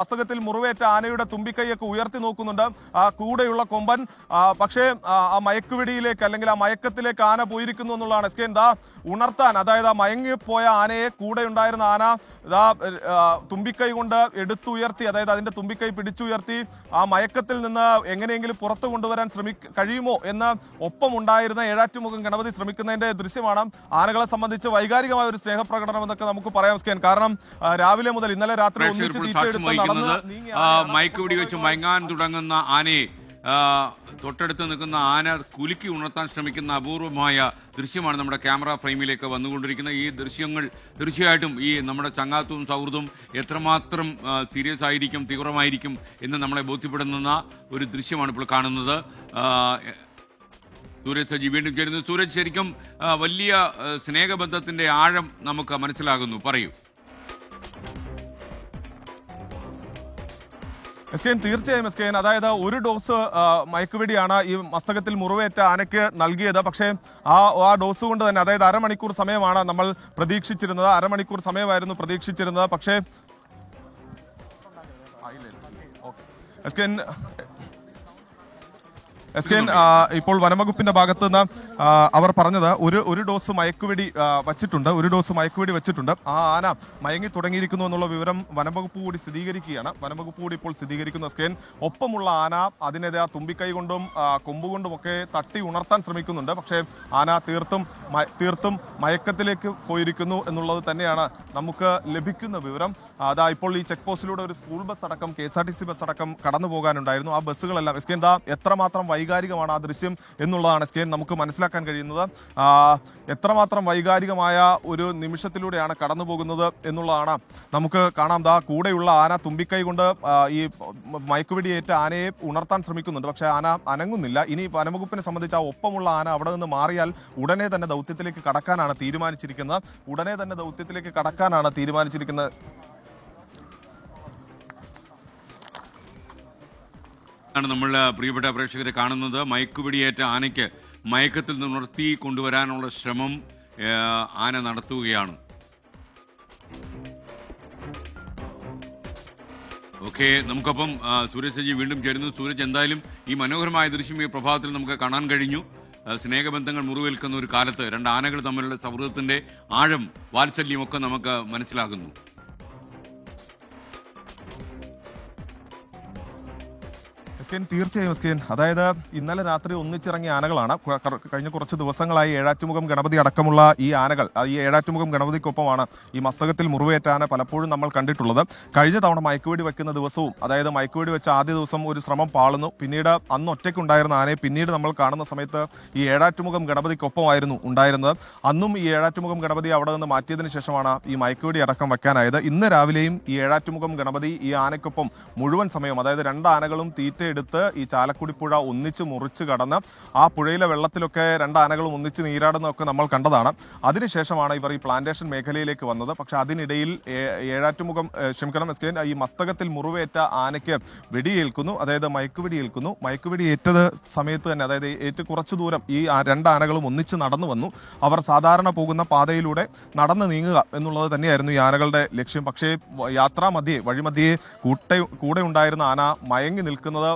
മസ്തകത്തിൽ മുറിവേറ്റ ആനയുടെ തുമ്പിക്കൈയൊക്കെ ഉയർത്തി നോക്കുന്നുണ്ട്. ആ കൂടെയുള്ള കൊമ്പൻ പക്ഷേ ആ, മയക്കുവിടിയിലേക്ക് അല്ലെങ്കിൽ ആ മയക്കത്തിലേക്ക് ആന പോയിരിക്കുന്നു എന്നുള്ളതാണ്. എസ് കെ എന്താ? ഉണർത്താൻ അതായത് ആ മയങ്ങിപ്പോയ ആനയെ കൂടെ ഉണ്ടായിരുന്ന ആന ഇതാ തുമ്പിക്കൈ കൊണ്ട് എടുത്തുയർത്തി അതായത് അതിന്റെ തുമ്പിക്കൈ പിടിച്ചുയർത്തി ആ മയക്കത്തിൽ നിന്ന് എങ്ങനെയെങ്കിലും പുറത്തു കൊണ്ടുവരാൻ ശ്രമി കഴിയുമോ എന്ന് ഒപ്പം ഉണ്ടായിരുന്ന ഏഴാറ്റുമുഖം ഗണപതി ശ്രമിക്കുന്നതിന്റെ ദൃശ്യമാണ്. ആനകളെ സംബന്ധിച്ച് വൈകാരികമായ ഒരു സ്നേഹപ്രകടനം എന്നൊക്കെ നമുക്ക് പറയാം സ്കാൻ കാരണം രാവിലെ മുതൽ ഇന്നലെ രാത്രി ഒന്നിച്ച് മയക്ക് വെടിവെച്ച് മയങ്ങാൻ തുടങ്ങുന്ന ആനയെ തൊട്ടടുത്ത് നിൽക്കുന്ന ആന കുലുക്കി ഉണർത്താൻ ശ്രമിക്കുന്ന അപൂർവമായ ദൃശ്യമാണ് നമ്മുടെ ക്യാമറ ഫ്രെയിമിലേക്ക് വന്നുകൊണ്ടിരിക്കുന്നത്. ഈ ദൃശ്യങ്ങൾ തീർച്ചയായിട്ടും ഈ നമ്മുടെ ചങ്ങാത്തവും സൗഹൃദവും എത്രമാത്രം സീരിയസ് ആയിരിക്കും തീവ്രമായിരിക്കും എന്ന് നമ്മളെ ബോധ്യപ്പെടുന്ന ഒരു ദൃശ്യമാണ് ഇപ്പോൾ കാണുന്നത്. സൂരജ് സജി വീണ്ടും ചേരുന്നു. സൂരജ് ശരിക്കും വലിയ സ്നേഹബന്ധത്തിന്റെ ആഴം നമുക്ക് മനസ്സിലാകുന്നു. പറയൂ. എസ് കെ തീർച്ചയായും എസ് കെ അതായത് ഒരു ഡോസ് മയക്കുവെടിയാണ് ഈ മസ്തകത്തിൽ മുറിവേറ്റ ആനയ്ക്ക് നൽകിയത്. പക്ഷേ ആ ആ ഡോസ് കൊണ്ട് തന്നെ അതായത് അരമണിക്കൂർ സമയമാണ് നമ്മൾ പ്രതീക്ഷിച്ചിരുന്നത്. അരമണിക്കൂർ സമയമായിരുന്നു പ്രതീക്ഷിച്ചിരുന്നത്. പക്ഷേ എസ് കെ എസ് കെ ഇപ്പോൾ വനംവകുപ്പിന്റെ ഭാഗത്ത് നിന്ന് അവർ പറഞ്ഞത് ഒരു ഒരു ഡോസ് മയക്കുവെടി വെച്ചിട്ടുണ്ട് ഒരു ഡോസ് മയക്കുവെടി വെച്ചിട്ടുണ്ട്. ആ ആന മയങ്ങി തുടങ്ങിയിരിക്കുന്നു എന്നുള്ള വിവരം വനംവകുപ്പ് കൂടി സ്ഥിരീകരിക്കുകയാണ്. വനംവകുപ്പ് കൂടി ഇപ്പോൾ സ്ഥിരീകരിക്കുന്നു എസ് കെ. ഒപ്പമുള്ള ആന അതിനെതിരെ തുമ്പിക്കൈ കൊണ്ടും കൊമ്പുകൊണ്ടും ഒക്കെ തട്ടി ഉണർത്താൻ ശ്രമിക്കുന്നുണ്ട്. പക്ഷേ ആന തീർത്തും തീർത്തും മയക്കത്തിലേക്ക് പോയിരിക്കുന്നു എന്നുള്ളത് തന്നെയാണ് നമുക്ക് ലഭിക്കുന്ന വിവരം. അതാ ഇപ്പോൾ ഈ ചെക്ക് പോസ്റ്റിലൂടെ ഒരു സ്കൂൾ ബസ് അടക്കം K S R T C bus അടക്കം കടന്നു പോകാനുണ്ടായിരുന്നു ആ ബസ്സുകളെല്ലാം എസ് കെ എന്താ എത്രമാത്രം വൈകാരികമാണ് ആ ദൃശ്യം എന്നുള്ളതാണ് എസ് കെ നമുക്ക് മനസ്സിലാക്കാൻ കഴിയുന്നത്. എത്രമാത്രം വൈകാരികമായ ഒരു നിമിഷത്തിലൂടെയാണ് കടന്നു പോകുന്നത് എന്നുള്ളതാണ്. നമുക്ക് കാണാം ദാ കൂടെയുള്ള ആന തുമ്പിക്കൈ കൊണ്ട് ഈ മയക്കുവെടിയേറ്റ ആനയെ ഉണർത്താൻ ശ്രമിക്കുന്നുണ്ട്. പക്ഷേ ആന അനങ്ങുന്നില്ല. ഇനി വനംവകുപ്പിനെ സംബന്ധിച്ച് ആ ഒപ്പമുള്ള ആന അവിടെ നിന്ന് മാറിയാൽ ഉടനെ തന്നെ ദൗത്യത്തിലേക്ക് കടക്കാനാണ് തീരുമാനിച്ചിരിക്കുന്നത്. ഉടനെ തന്നെ ദൗത്യത്തിലേക്ക് കടക്കാനാണ് തീരുമാനിച്ചിരിക്കുന്നത്. ആണ് നമ്മൾ പ്രിയപ്പെട്ട പ്രേക്ഷകരെ കാണുന്നത്. മയക്കുപിടിയേറ്റ ആനയ്ക്ക് മയക്കത്തിൽ നിന്ന് ഉണർത്തി കൊണ്ടുവരാനുള്ള ശ്രമം ആന നടത്തുകയാണ്. ഓക്കെ നമുക്കപ്പം സൂരജ് വീണ്ടും ചേരുന്നു സൂരജ് എന്തായാലും ഈ മനോഹരമായ ദൃശ്യം ഈ പ്രഭാതത്തിൽ നമുക്ക് കാണാൻ കഴിഞ്ഞു. സ്നേഹബന്ധങ്ങൾ മുറിവേൽക്കുന്ന ഒരു കാലത്ത് രണ്ട് ആനകൾ തമ്മിലുള്ള സൗഹൃദത്തിന്റെ ആഴം വാത്സല്യമൊക്കെ നമുക്ക് മനസ്സിലാകുന്നു. എസ്കേൻ തീർച്ചയായും എസ്കേൻ അതായത് ഇന്നലെ രാത്രി ഒന്നിച്ചിറങ്ങിയ ആനകളാണ്. കഴിഞ്ഞ കുറച്ച് ദിവസങ്ങളായി ഏഴാറ്റുമുഖം ഗണപതി അടക്കമുള്ള ഈ ആനകൾ ഈ ഏഴാറ്റുമുഖം ഗണപതിക്കൊപ്പമാണ് ഈ മസ്തകത്തിൽ മുറിവേറ്റ ആന പലപ്പോഴും നമ്മൾ കണ്ടിട്ടുള്ളത്. കഴിഞ്ഞ തവണ മയക്കുവെടി വെക്കുന്ന ദിവസവും അതായത് മയക്കുവെടി വെച്ച ആദ്യ ദിവസം ഒരു ശ്രമം പാളുന്നു. പിന്നീട് അന്ന് ഒറ്റയ്ക്കുണ്ടായിരുന്ന ആനയെ പിന്നീട് നമ്മൾ കാണുന്ന സമയത്ത് ഈ ഏഴാറ്റുമുഖം ഗണപതിക്കൊപ്പമായിരുന്നു ഉണ്ടായിരുന്നത്. അന്നും ഈ ഏഴാറ്റുമുഖം ഗണപതി അവിടെ നിന്ന് മാറ്റിയതിനു ശേഷമാണ് ഈ മയക്കുവെടി അടക്കം വെക്കാനായത്. ഇന്ന് രാവിലെയും ഈ ഏഴാറ്റുമുഖം ഗണപതി ഈ ആനയ്ക്കൊപ്പം മുഴുവൻ സമയം അതായത് രണ്ട് ആനകളും തീറ്റയെടുത്ത് ഈ ചാലക്കുടി പുഴ ഒന്നിച്ച് മുറിച്ച് കടന്ന് ആ പുഴയിലെ വെള്ളത്തിലൊക്കെ രണ്ട് ആനകളും ഒന്നിച്ച് നീരാടുന്നതൊക്കെ നമ്മൾ കണ്ടതാണ്. അതിനുശേഷമാണ് ഇവർ ഈ പ്ലാന്റേഷൻ മേഖലയിലേക്ക് വന്നത്. പക്ഷെ അതിനിടയിൽ ഏഴാറ്റുമുഖം ക്ഷമിക്കണം എസ് കെ, ഈ മസ്തകത്തിൽ മുറിവേറ്റ ആനയ്ക്ക് വെടിയേൽക്കുന്നു. അതായത് മയക്കുവെടി ഏൽക്കുന്നു മയക്കുവെടി ഏറ്റത് സമയത്ത് തന്നെ അതായത് ഏറ്റ് കുറച്ചു ദൂരം ഈ രണ്ട് ആനകളും ഒന്നിച്ച് നടന്നു വന്നു. അവർ സാധാരണ പോകുന്ന പാതയിലൂടെ നടന്നു നീങ്ങുക എന്നുള്ളത് തന്നെയായിരുന്നു ഈ ആനകളുടെ ലക്ഷ്യം. പക്ഷേ യാത്രാമധ്യേ വഴിമധ്യേ കൂട്ട കൂടെ ഉണ്ടായിരുന്ന ആന മയങ്ങി നിൽക്കുന്നത്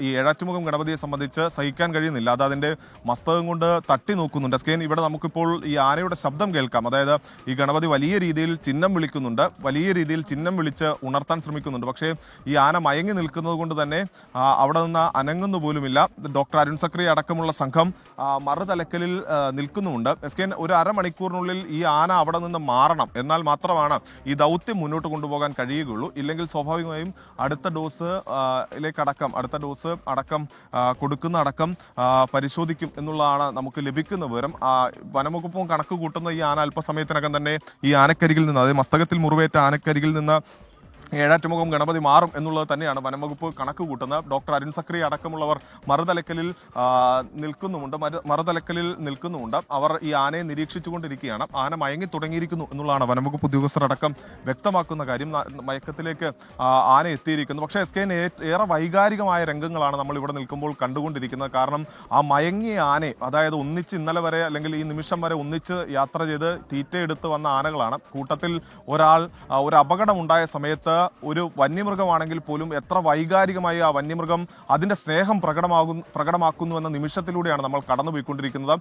ഈ ഏഴാറ്റുമുഖം ഗണപതിയെ സംബന്ധിച്ച് സഹിക്കാൻ കഴിയുന്നില്ല. അത് അതിന്റെ മസ്തകം കൊണ്ട് തട്ടി നോക്കുന്നുണ്ട്. സ്കെയിൻ ഇവിടെ നമുക്കിപ്പോൾ ഈ ആനയുടെ ശബ്ദം കേൾക്കാം. അതായത് ഈ ഗണപതി വലിയ രീതിയിൽ ചിഹ്നം വിളിക്കുന്നുണ്ട്. വലിയ രീതിയിൽ ചിഹ്നം വിളിച്ച് ഉണർത്താൻ ശ്രമിക്കുന്നുണ്ട്. പക്ഷേ ഈ ആന മയങ്ങി നിൽക്കുന്നത് കൊണ്ട് തന്നെ അവിടെ നിന്ന് അനങ്ങുന്നു പോലുമില്ല. ഡോക്ടർ അരുൺ സക്രി അടക്കമുള്ള സംഘം മറുതലക്കലിൽ നിൽക്കുന്നുമുണ്ട് എസ് ഒരു അരമണിക്കൂറിനുള്ളിൽ ഈ ആന അവിടെ നിന്ന് മാറണം. എന്നാൽ മാത്രമാണ് ഈ ദൗത്യം മുന്നോട്ട് കൊണ്ടുപോകാൻ കഴിയുകയുള്ളൂ. ഇല്ലെങ്കിൽ സ്വാഭാവികമായും അടുത്ത ഡോസ് അടക്കം അടുത്ത ഡോസ് അടക്കം കൊടുക്കുന്ന അടക്കം പരിശോധിക്കും എന്നുള്ളതാണ് നമുക്ക് ലഭിക്കുന്ന വിവരം. വനംവകുപ്പും കണക്ക് കൂട്ടുന്ന ഈ ആന അല്പസമയത്തിനകം തന്നെ ഈ ആനക്കരികിൽ നിന്ന് അതായത് മസ്തകത്തിൽ മുറിവേറ്റ ആനക്കരികിൽ നിന്ന് ഏഴാറ്റുമുഖം ഗണപതി മാറും എന്നുള്ളത് തന്നെയാണ് വനംവകുപ്പ് കണക്ക് കൂട്ടുന്നത്. ഡോക്ടർ അരുൺ സക്രി അടക്കമുള്ളവർ മറുതലക്കലിൽ നിൽക്കുന്നുമുണ്ട്. മറു- മറുതലക്കലിൽ നിൽക്കുന്നുമുണ്ട്. അവർ ഈ ആനയെ നിരീക്ഷിച്ചുകൊണ്ടിരിക്കുകയാണ്. ആന മയങ്ങി തുടങ്ങിയിരിക്കുന്നു എന്നുള്ളതാണ് വനംവകുപ്പ് ഉദ്യോഗസ്ഥർ അടക്കം വ്യക്തമാക്കുന്ന കാര്യം. മയക്കത്തിലേക്ക് ആന എത്തിയിരിക്കുന്നു. പക്ഷേ എസ് കെ ഏറെ വൈകാരികമായ രംഗങ്ങളാണ് നമ്മൾ ഇവിടെ നിൽക്കുമ്പോൾ കണ്ടുകൊണ്ടിരിക്കുന്നത്. കാരണം ആ മയങ്ങിയ ആനയെ അതായത് ഒന്നിച്ച് ഇന്നലെ വരെ അല്ലെങ്കിൽ ഈ നിമിഷം വരെ ഒന്നിച്ച് യാത്ര ചെയ്ത് തീറ്റയെടുത്ത് വന്ന ആനകളാണ്. കൂട്ടത്തിൽ ഒരാൾ ഒരു അപകടമുണ്ടായ സമയത്ത് ഒരു വന്യമൃഗമാണെങ്കിൽ പോലും എത്ര വൈകാരികമായി ആ വന്യമൃഗം അതിന്റെ സ്നേഹം പ്രകടമാകും പ്രകടമാക്കുന്നു എന്ന നിമിഷത്തിലൂടെയാണ് നമ്മൾ കടന്നുപോയിക്കൊണ്ടിരിക്കുന്നത്.